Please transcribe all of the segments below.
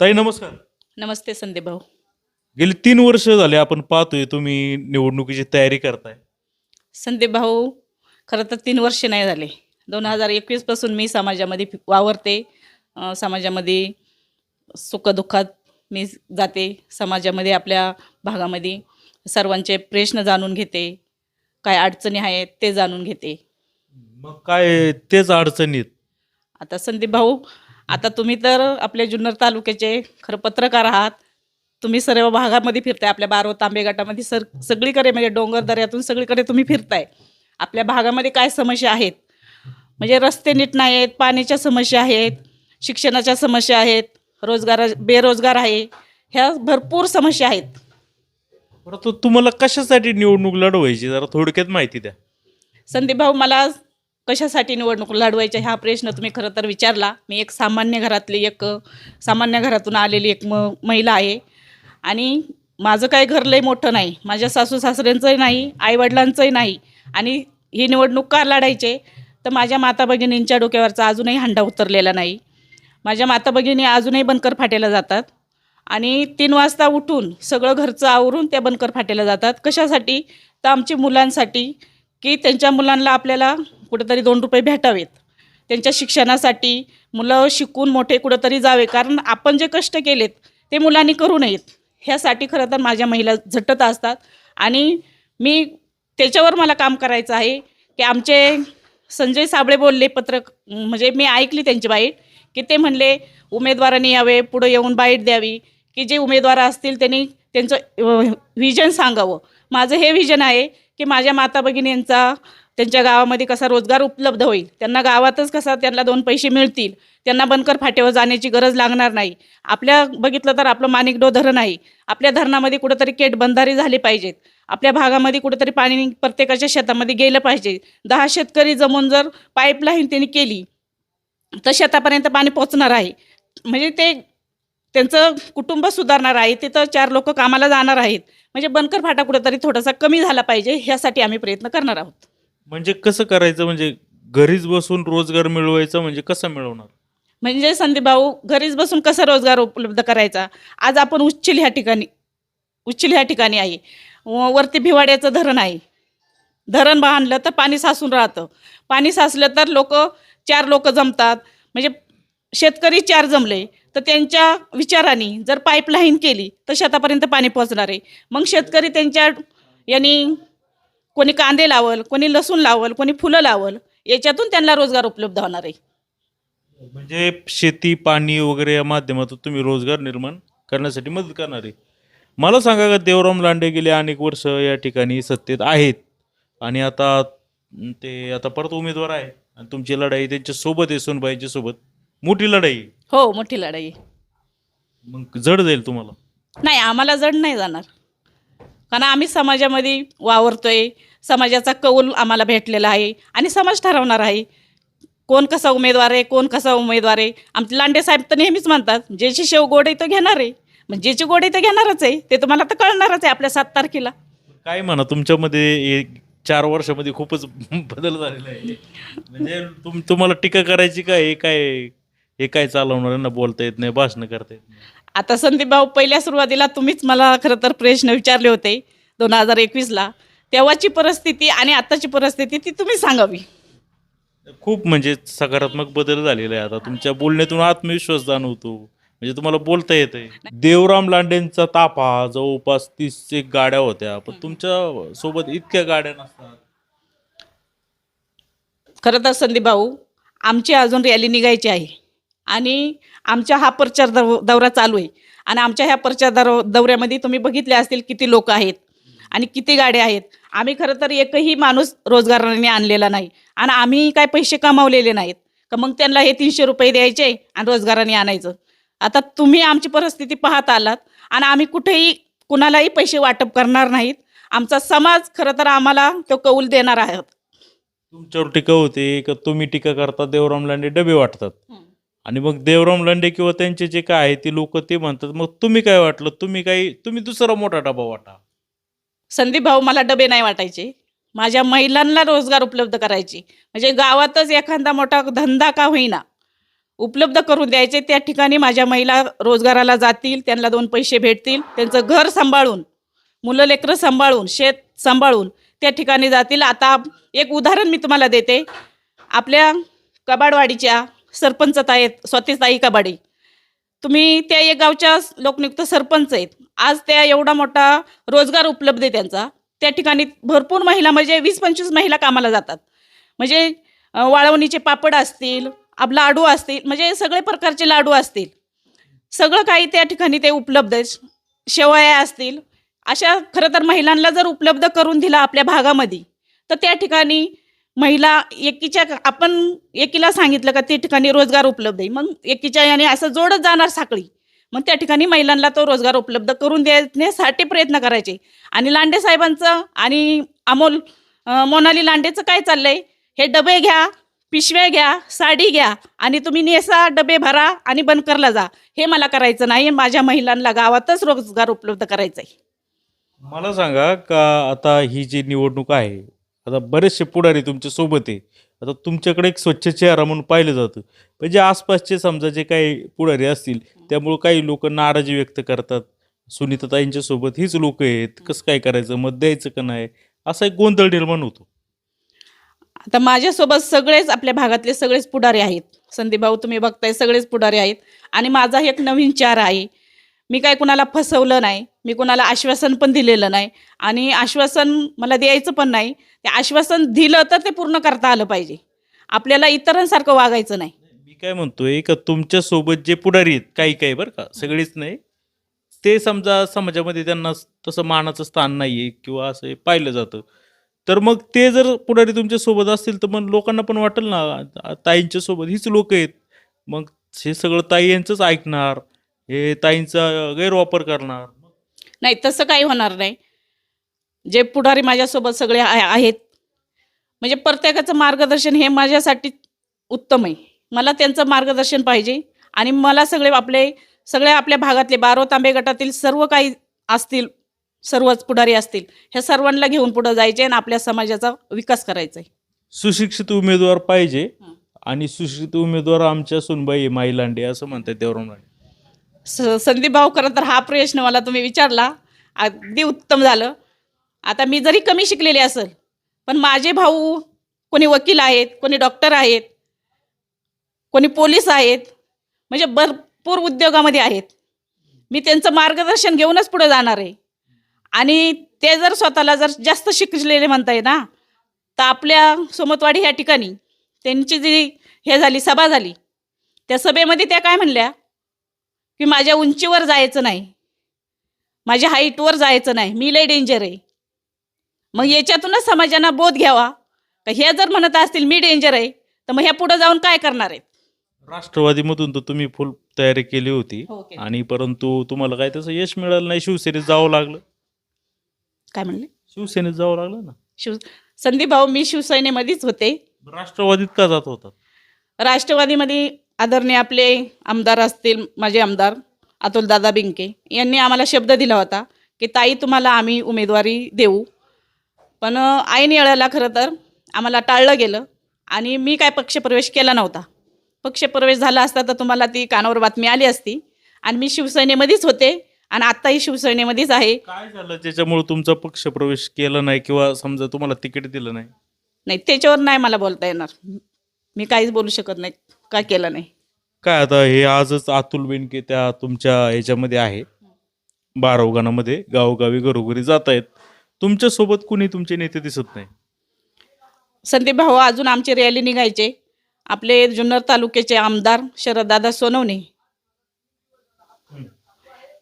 ताई नमस्कार. नमस्ते संदीप भाऊ. गेली तीन वर्ष झाले आपण पाहतोय तुम्ही निवडणुकीची तयारी करताय. संदीप भाऊ खरं तर तीन वर्ष नाही झाले. दोन हजार एकवीसपासून मी समाजामध्ये फि- वावरते. अं, समाजामध्ये सुखदुःखात मी जाते. समाजामध्ये आपल्या भागामध्ये सर्वांचे प्रश्न जाणून घेते. काय अडचणी आहेत ते जाणून घेते. मग काय तेच अडचणीत? आता संदीप भाऊ आता तुम्ही तर आपल्या जुन्नर तालुक्याचे खरं पत्रकार आहात. तुम्ही सर्व भागामध्ये फिरताय आपल्या बारो तांबे गटामध्ये सर सगळीकडे म्हणजे डोंगर दऱ्यातून सगळीकडे तुम्ही फिरताय. आपल्या भागामध्ये काय समस्या आहेत? म्हणजे रस्ते नीट नाही आहेत पाण्याच्या समस्या आहेत शिक्षणाच्या समस्या आहेत रोजगार बेरोजगार आहे ह्या भरपूर समस्या आहेत. परंतु तुम्हाला कशासाठी निवडणूक लढवायची? जरा थोडक्यात माहिती द्या. संदीप भाऊ मला कशासाठी निवडणूक लढवायच्या हा प्रश्न तुम्ही खरं तर विचारला. मी एक सामान्य घरातली एक सामान्य घरातून आलेली एक म महिला आहे. आणि माझं काय घर लई मोठं नाही. माझ्या सासू सासऱ्यांचंही नाही आईवडिलांचंही नाही. आणि ही निवडणूक का लढायचे? तर माझ्या माता भगिनींच्या डोक्यावरचा अजूनही हंडा उतरलेला नाही. माझ्या माता भगिनी अजूनही बनकर फाटेला जातात. आणि तीन वाजता उठून सगळं घरचं आवरून त्या बनकर फाट्याला जातात. कशासाठी? तर आमच्या मुलांसाठी की त्यांच्या मुलांना आपल्याला कुठेतरी दोन रुपये भेटावेत. त्यांच्या शिक्षणासाठी मुलं शिकून मोठे कुठंतरी जावे. कारण आपण जे कष्ट केलेत ते मुलांनी करू नयेत. ह्यासाठी खरं तर माझ्या महिला झटत असतात. आणि मी त्याच्यावर मला काम करायचं आहे की आमचे संजय साबळे बोलले पत्र म्हणजे मी ऐकली त्यांची बाईट की ते म्हणले उमेदवारांनी यावे पुढं येऊन बाईट द्यावी. की जे उमेदवार असतील त्यांनी त्यांचं व्हिजन सांगावं. माझं हे व्हिजन आहे की माझ्या माता भगिनींचा त्यांच्या गावामध्ये कसा रोजगार उपलब्ध होईल? त्यांना गावातच कसा त्यांना दोन पैसे मिळतील? त्यांना बनकर फाट्यावर जाण्याची गरज लागणार नाही. आपल्या बघितलं तर आपलं माणिकडो धरण आहे. आपल्या धरणामध्ये कुठंतरी केट बंधारी झाली पाहिजेत. आपल्या भागामध्ये कुठंतरी पाणी प्रत्येकाच्या शेतामध्ये गेलं पाहिजे. दहा शेतकरी जमून जर पाईपलाईन त्यांनी केली तर शेतापर्यंत पाणी पोचणार आहे. म्हणजे ते त्यांचं कुटुंब सुधारणार आहे. तिथं चार लोक कामाला जाणार आहेत. म्हणजे बनकर फाटा कुठेतरी थोडासा कमी झाला पाहिजे ह्यासाठी आम्ही प्रयत्न करणार आहोत. म्हणजे कसं करायचं? म्हणजे घरीच बसून रोजगार मिळवायचा म्हणजे कसं मिळवणार? म्हणजे संदीप भाऊ घरीच बसून कसा रोजगार उपलब्ध करायचा? आज आपण उच्चिल ह्या ठिकाणी उच्चिल ह्या ठिकाणी आहे. व- वरती भिवाड्याचं धरण आहे. धरण बांधलं तर पाणी साचून राहतं. पाणी साचलं तर लोक चार लोक जमतात. म्हणजे शेतकरी चार जमले तर त्यांच्या विचाराने जर पाईपलाईन केली तर शेतापर्यंत पाणी पोहोचणार आहे. मग शेतकरी त्यांच्या यांनी कोणी कांदे लावल कोणी लसूण लावल कोणी फुलं लावल याच्यातून त्यांना रोजगार उपलब्ध होणार आहे. म्हणजे शेती पाणी वगैरे या माध्यमातून तुम्ही रोजगार निर्माण करण्यासाठी मदत करणार आहे. मला सांगा का देवराम लांडे गेले अनेक वर्ष या ठिकाणी सत्तेत आहेत. आणि आता ते आता परत उमेदवार आहे. आणि तुमची लढाई त्यांच्यासोबत आहे सोनबाईच्या सोबत. मोठी लढाई. आहे. हो मोठी लढाई. आहे. मग जड जाईल तुम्हाला. नाही आम्हाला जड नाही जाणार. कारण आम्ही समाजामध्ये वावरतोय समाजाचा कौल आम्हाला भेटलेला आहे आणि समाज ठरवणार आहे. कोण कसा उमेदवार आहे कोण कसा उमेदवार आहे? आमचे लांडे साहेब तर नेहमीच म्हणतात ज्याची शेव गोड आहे तो घेणार आहे. मग ज्याची गोड आहे तो घेणारच आहे. ते तुम्हाला तर कळणारच आहे आपल्या सात तारखेला. काय म्हणा तुमच्यामध्ये एक चार वर्षामध्ये खूपच बदल झालेला आहे. म्हणजे तुम तुम्हाला टीका करायची काय हे काय हे काय चालवणार ना? बोलता येत नाही भाषण करता येत नाही. आता संदीप भाऊ पहिल्या सुरुवातीला तुम्हीच मला खरं तर प्रश्न विचारले होते दोन हजार एकवीसला. तेव्हाची परिस्थिती आणि आत्ताची परिस्थिती ती तुम्ही सांगावी. खूप म्हणजे सकारात्मक बदल झालेला आहे आता तुमच्या बोलण्यातून आत्मविश्वास जाणवतो. म्हणजे तुम्हाला बोलता येतंय. देवराम लांडेंचा ताफा जवळपास तीस एक गाड्या होत्या. पण तुमच्यासोबत इतक्या गाड्या नसतात. खरं तर संदीप भाऊ आमची अजून रॅली निघायची आहे. आणि आमच्या हा प्रचार दौ दौरा चालू आहे. आणि आमच्या ह्या प्रचार दौ दौऱ्यामध्ये तुम्ही बघितले असतील किती लोक आहेत आणि किती गाड्या आहेत. आम्ही खरं तर एकही माणूस रोजगाराने आणलेला नाही. आणि आम्ही काय पैसे कमावलेले नाहीत. का मग त्यांना हे तीनशे रुपये द्यायचे आणि रोजगाराने आणायचं. आता तुम्ही आमची परिस्थिती पाहत आलात आणि आम्ही कुठेही कुणालाही पैसे वाटप करणार नाहीत. आमचा समाज खरं तर आम्हाला तो कौल देणार आहात. तुमच्यावर टीका होते का तुम्ही टीका करता देवराम लांडे डबे वाटतात? आणि मग देवराम लंडे किंवा त्यांचे जे काय आहे ते लोक ते म्हणतात मग तुम्ही काय वाटलं? तुम्ही काही तुम्ही दुसरा मोठा डबा वाटा. संदीप भाऊ मला डबे नाही वाटायचे. माझ्या महिलांना रोजगार उपलब्ध करायचे. म्हणजे गावातच एखादा मोठा धंदा का होईना उपलब्ध करून द्यायचे. त्या ठिकाणी माझ्या महिला रोजगाराला जातील त्यांना दोन पैसे भेटतील त्यांचं घर सांभाळून मुलं लेकरं सांभाळून शेत सांभाळून त्या ठिकाणी जातील. आता एक उदाहरण मी तुम्हाला देते. आपल्या कबाडवाडीच्या सरपंच आहेत स्वतःताई कबाडे तुम्ही त्या एक गावच्या लोकनियुक्त सरपंच आहेत. आज त्या एवढा मोठा रोजगार उपलब्ध आहे त्यांचा. त्या ठिकाणी भरपूर महिला म्हणजे वीस पंचवीस महिला कामाला जातात. म्हणजे वाळवणीचे पापड असतील आप लाडू असतील म्हणजे सगळे प्रकारचे लाडू असतील. सगळं काही त्या ठिकाणी ते उपलब्ध आहे शेवया असतील. अशा खरं तर महिलांना जर उपलब्ध करून दिला आपल्या भागामध्ये तर त्या ठिकाणी महिला एकीच्या आपण एकीला सांगितलं का त्या ठिकाणी रोजगार उपलब्ध आहे. मग एकीच्या याने असं जोडत जाणार साखळी. मग त्या ठिकाणी महिलांना तो रोजगार उपलब्ध करून देण्यासाठी प्रयत्न करायचे. आणि लांडे साहेबांचं आणि अमोल मोनाली लांडेचं काय चाललंय? हे डबे घ्या पिशव्या घ्या साडी घ्या आणि तुम्ही नेसा डबे भरा आणि बनकरला जा. हे मला करायचं नाही. माझ्या महिलांना गावातच रोजगार उपलब्ध करायचा आहे मला सांगा का आता ही जी निवडणूक आहे आता बरेचसे पुढारी तुमच्यासोबत आहे. आता तुमच्याकडे एक स्वच्छ चेहरा म्हणून पाहिलं जातं. म्हणजे आसपासचे समजा जे काही पुढारी असतील त्यामुळं काही लोक नाराजी व्यक्त करतात. सुनीताताईंच्या सोबत हीच लोक आहेत. कसं काय करायचं? मत द्यायचं का नाही? असा एक गोंधळ निर्माण होतो. आता माझ्यासोबत सगळेच आपल्या भागातले सगळेच पुढारी आहेत. संदीप भाऊ तुम्ही बघताय सगळेच पुढारी आहेत. आणि माझा एक नवीन चार आहे. मी काय कुणाला फसवलं नाही मी कुणाला आश्वासन पण दिलेलं नाही आणि आश्वासन मला द्यायचं पण नाही ते आश्वासन दिलं तर ते पूर्ण करता आलं पाहिजे. आपल्याला इतरांसारखं वागायचं नाही. मी काय म्हणतोय का तुमच्यासोबत जे पुढारी आहेत काही काही बरं का सगळीच नाही ते समजा समाजामध्ये त्यांना तसं मानाचं स्थान नाही आहे किंवा असं हे पाहिलं जातं तर मग ते जर पुढारी तुमच्यासोबत असतील तर मग लोकांना पण वाटेल ना ताईंच्या सोबत हीच लोक आहेत. मग हे सगळं ताई यांचंच ऐकणार हे ताईंचा गैरवापर करणार. नाही तसं काही होणार नाही. जे पुढारी माझ्यासोबत सगळे आहे- आहेत. म्हणजे प्रत्येकाचं मार्गदर्शन हे माझ्यासाठी उत्तम आहे. मला त्यांचं मार्गदर्शन पाहिजे आणि मला सगळे आपले सगळे आपल्या भागातले बारो तांबे गटातील सर्व काही असतील सर्वच पुढारी असतील ह्या सर्वांना घेऊन पुढं जायचे आणि आपल्या समाजाचा विकास करायचा आहे. सुशिक्षित उमेदवार पाहिजे हं. आणि सुशिक्षित उमेदवार आमच्या सुनबाई माईलांडे असं म्हणतात देवराम लांडे स संदीप भाऊ खरं तर हा प्रश्न मला तुम्ही विचारला. अगदी उत्तम झालं. आता मी जरी कमी शिकलेले असेल पण माझे भाऊ कोणी वकील आहेत कोणी डॉक्टर आहेत कोणी पोलीस आहेत म्हणजे भरपूर उद्योगामध्ये आहेत. मी त्यांचं मार्गदर्शन घेऊनच पुढे जाणार आहे. आणि ते जर स्वतःला जर जास्त शिकलेले म्हणताय ना तर आपल्या सोमतवाडी ह्या ठिकाणी त्यांची जी हे झाली सभा झाली त्या सभेमध्ये त्या काय म्हणल्या? की माझ्या उंचीवर जायचं नाही. माझ्या हाईटवर जायचं नाही. मी लय डेंजर आहे. मग याच्यातूनच समाजांना बोध घ्यावा. का हे जर म्हणत असतील मी डेंजर आहे तर मग ह्या पुढे जाऊन काय करणार आहेत? राष्ट्रवादीमधून तर तुम्ही फुल तयारी केली होती. आणि परंतु तुम्हाला काय त्याचं यश मिळालं नाही. शिवसेनेत जावं लागलं. काय म्हणले? शिवसेनेत जावं लागलं ना. शिव संदीप भाऊ मी शिवसेनेमध्येच होते. राष्ट्रवादीत का जात होतात? राष्ट्रवादीमध्ये आदरणीय आपले आमदार असतील माझे आमदार अतुलदादा बिंके यांनी आम्हाला शब्द दिला होता की ताई तुम्हाला आम्ही उमेदवारी देऊ. पण ऐन वेळेला खरं तर आम्हाला टाळलं गेलं आणि मी काय पक्षप्रवेश केला नव्हता. पक्षप्रवेश झाला असता तर तुम्हाला ती कानावर बातमी आली असती आणि मी शिवसेनेमध्येच होते आणि आत्ताही शिवसेनेमध्येच आहे. काय झालं? त्याच्यामुळे तुमचा पक्ष प्रवेश केला नाही किंवा समजा तुम्हाला तिकीट दिलं नाही? नाही त्याच्यावर नाही मला बोलता येणार. मी काहीच बोलू शकत नाही. का केलं नाही? काय आता हे आजच अतुल बेनके त्या तुमच्या ह्याच्यामध्ये आहे. बारावगानामध्ये गावोगावी घरोघरी जात आहेत. तुमच्यासोबत कुणी तुमचे नेते दिसत नाही? संदीप भाऊ अजून आमची रॅली निघायचे. आपले जुन्नर तालुक्याचे आमदार शरददादा सोनवणे.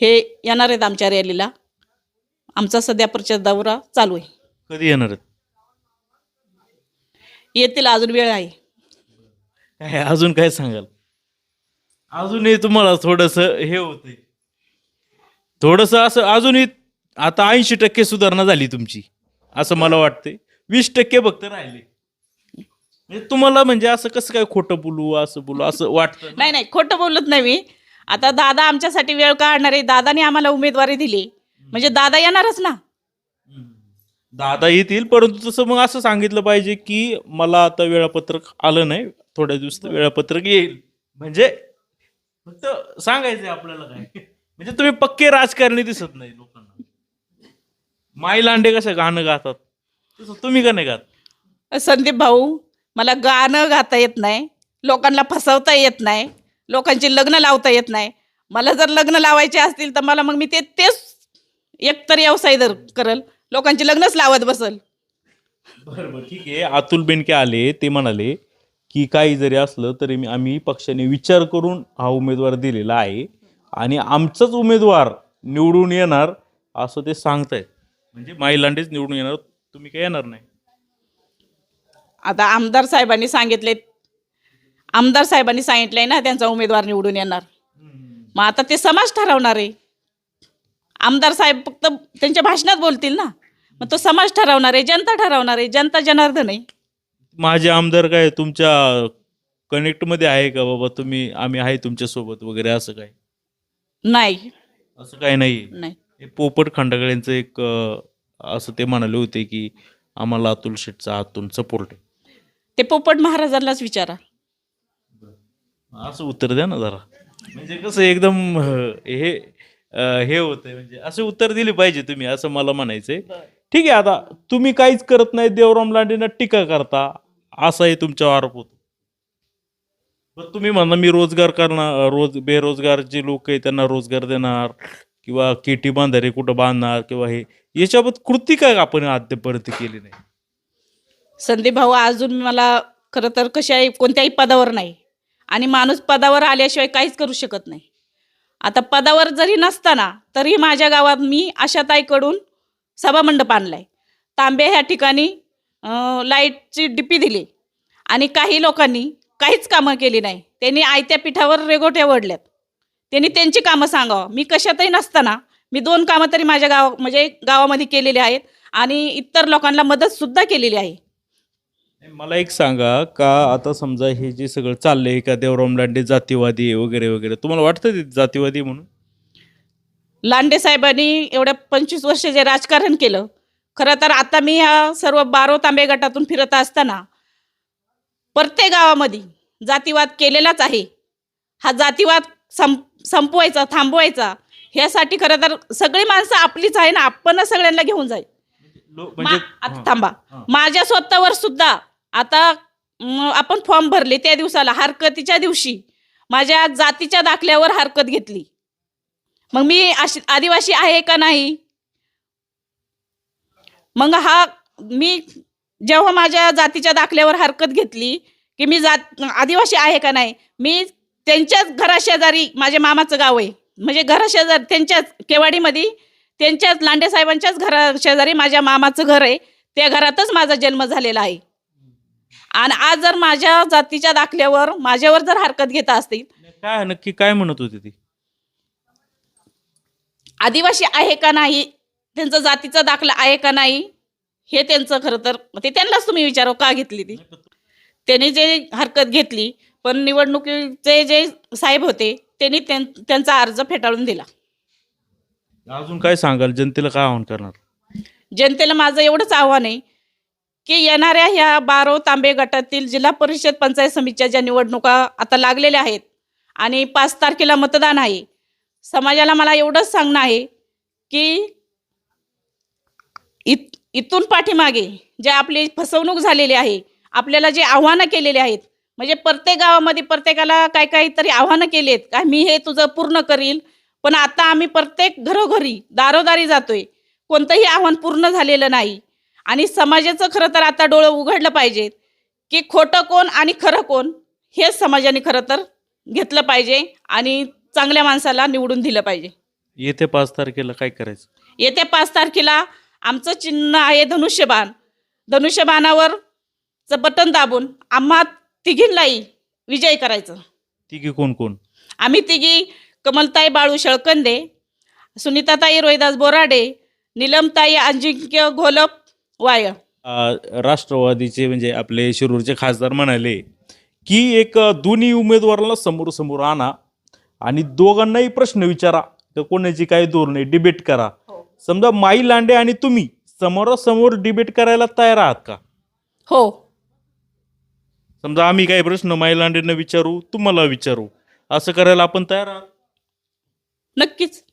हे येणार आहेत आमच्या रॅलीला. आमचा सध्या प्रचार दौरा चालू आहे. कधी येणार आहेत? येतील अजून वेळ आहे. काय अजून काय सांगाल? अजूनही तुम्हाला थोडंसं हे होतंय. थोडंसं असं अजूनही आता ऐंशी टक्के सुधारणा झाली तुमची असं मला वाटतंय. वीस टक्के फक्त राहिले. म्हणजे तुम्हाला म्हणजे असं कसं काय खोटं बोलू असं बोलू असं वाटतं? नाही नाही खोटं बोलत नाही मी. आता दादा आमच्यासाठी वेळ काढणार आहे दादाने आम्हाला उमेदवारी दिली. म्हणजे दादा येणारच ना. दादा येतील परंतु तसं मग असं सांगितलं पाहिजे की मला आता वेळापत्रक आलं नाही. थोड्या दिवसात वेळापत्रक येईल. म्हणजे फक्त सांगायचंय आपल्याला काय. म्हणजे तुम्ही पक्के राजकारणी दिसत नाही लोकांना. माई लांडे कसं गाणं गातात? तसं तुम्ही का नाही गात? संदीप भाऊ मला गाणं गाता येत नाही लोकांना फसवता येत नाही लोकांची लग्न लावता येत नाही. मला जर लग्न लावायचे असतील तर मला मग मी ते तेच एकतर व्यवसाय जर करल लोकांची लग्नच लावत बसल. बरं बरं ठीक आहे. अतुल बेनके आले ते म्हणाले की काही जरी असलं तरी मी आम्ही पक्षाने विचार करून हा उमेदवार दिलेला आहे. आणि आमचाच उमेदवार निवडून येणार असं ते सांगतायत. म्हणजे महिलांडेच निवडून येणार तुम्ही काय येणार नाही. आता आमदार साहेबांनी सांगितले आमदार साहेबांनी सांगितलंय ना त्यांचा उमेदवार निवडून येणार. मग आता ते समाज ठरवणार आहे. आमदार साहेब फक्त त्यांच्या भाषणात बोलतील ना. मग तो समाज ठरवणार आहे जनता ठरवणार आहे जनता जनार्दन आहे. माझे आमदार काय तुमच्या कनेक्टमध्ये आहे का बाबा? तुम्ही आम्ही आहे तुमच्यासोबत वगैरे असं काय नाही. असं काय नाही? नाही. हे पोपट खंडागळ्यांचं एक अं, असं ते म्हणाले होते की आम्हाला अतुल शेठचा हातून सपोर्ट ते पोपट महाराजांनाच विचारा. असं उत्तर द्या ना जरा. म्हणजे कसं एकदम अं, हे अं, हे होतंय म्हणजे असं उत्तर दिले पाहिजे तुम्ही असं मला म्हणायचंय. ठीक आहे आता तुम्ही काहीच करत नाही देवराम लांडेंना टीका करता. असाही तुमच्यावर आरोप होतो. पण तुम्ही म्हणा मी रोजगार करणार रोज बेरोजगार जे लोक आहे त्यांना रोजगार देणार किंवा केटी बांधारे कुठं बांधणार किंवा हे याच्याबाबत कृती काय आपण अद्यापर्यंत केली नाही? संदीप भाऊ अजून मला खरं तर कशा कोणत्याही पदावर नाही. आणि माणूस पदावर आल्याशिवाय काहीच करू शकत नाही. आता पदावर जरी नसताना तरी माझ्या गावात मी आशाताईकडून सभामंडप आणलाय. तांबे ह्या ठिकाणी लाईटची डिपी दिली. आणि काही लोकांनी काहीच कामं केली नाही. त्यांनी आयत्या पिठावर रेगोट्या ओढल्यात त्यांनी त्यांची कामं सांगावं. मी कशातही नसताना मी दोन कामं तरी माझ्या गाव म्हणजे गावामध्ये केलेली आहेत आणि इतर लोकांना मदतसुद्धा केलेली आहे. मला एक सांगा का आता समजा हे जे सगळं चाललंय का देवराम लांडे जातीवादी वगैरे वगैरे तुम्हाला वाटतं ते जातीवादी म्हणून? लांडे साहेबांनी एवढ्या पंचवीस वर्ष जे राजकारण केलं खरं तर आता मी ह्या सर्व बारो तांबे गटातून फिरत असताना प्रत्येक गावामध्ये जातीवाद केलेलाच आहे. हा जातीवाद संप संपवायचा थांबवायचा ह्यासाठी खरं तर सगळी माणसं आपलीच आहे ना आपणच सगळ्यांना घेऊन जाईल. मा- म्हणजे आता. थांबा. माझ्या स्वतःवर सुद्धा आता म, आपण फॉर्म भरले त्या दिवसाला हरकतीच्या दिवशी माझ्या जातीच्या दाखल्यावर हरकत घेतली. मग मी अशी आदिवासी आहे का नाही? मग हा मी जेव्हा माझ्या जातीच्या दाखल्यावर हरकत घेतली की मी जात आदिवासी आहे का नाही मी त्यांच्याच घराशेजारी माझ्या मामाचं गाव आहे. म्हणजे घराशेजारी त्यांच्याच केवाडीमध्ये त्यांच्याच लांडे साहेबांच्याच घरा शेजारी माझ्या मामाचं घर आहे. त्या घरातच माझा जन्म झालेला आहे. आणि आज जर माझ्या जातीच्या दाखल्यावर माझ्यावर जर हरकत घेत असतील काय नक्की काय म्हणत होते ती? आदिवासी आहे का नाही त्यांचं जातीचा दाखला आहे का नाही हे त्यांचं खरं तर ते त्यांनाच तुम्ही विचारा का घेतली ती? त्यांनी जे हरकत घेतली पण निवडणुकीचे जे साहेब होते त्यांनी त्यां- त्यांचा अर्ज फेटाळून दिला. अजून काय सांगाल? जनतेला काय आव्हान करणार? जनतेला माझं एवढंच आव्हान आहे की येणाऱ्या ह्या बारो तांबे गटातील जिल्हा परिषद पंचायत समितीच्या ज्या निवडणुका आता लागलेल्या आहेत आणि पाच तारखेला मतदान आहे समाजाला मला एवढंच सांगणं आहे की इथून पाठीमागे जे आपली फसवणूक झालेली आहे आपल्याला जे आव्हानं केलेली आहेत म्हणजे प्रत्येक गावामध्ये प्रत्येकाला काय काहीतरी आव्हानं केली आहेत का मी हे तुझं पूर्ण करील पण आता आम्ही प्रत्येक घरोघरी दारोदारी जातोय कोणतंही आव्हान पूर्ण झालेलं नाही. आणि समाजाचं खरं तर आता डोळं उघडलं पाहिजे की खोटं कोण आणि खरं कोण हेच समाजाने खरं तर घेतलं पाहिजे आणि चांगल्या माणसाला निवडून दिलं पाहिजे. येत्या पाच तारखेला काय करायचं? येत्या पाच तारखेला आमचं चिन्ह आहे धनुष्यबाण. धनुष्यबाणावर चं बटन दाबून आम्हा तिघींनाही विजयी करायचं. तिघे कोण कोण? आम्ही तिघी कमलताई बाळू शळकंदे सुनीताताई रोहिदास बोराडे निलमताई अजिंक्य घोलप वाय. राष्ट्रवादीचे म्हणजे आपले शिरूरचे खासदार म्हणाले की एक दोन्ही उमेदवाराला समोर समोर आणा आणि दोघांनाही प्रश्न विचारा. तर कोणाची काय धोरण? आहे डिबेट करा. समजा माई लांडे आणि तुम्ही समोरासमोर डिबेट करायला तयार आहात का? हो. समजा आम्ही काही प्रश्न महिलांना विचारू तुम्हाला विचारू असं करायला आपण तयार आहात? नक्कीच.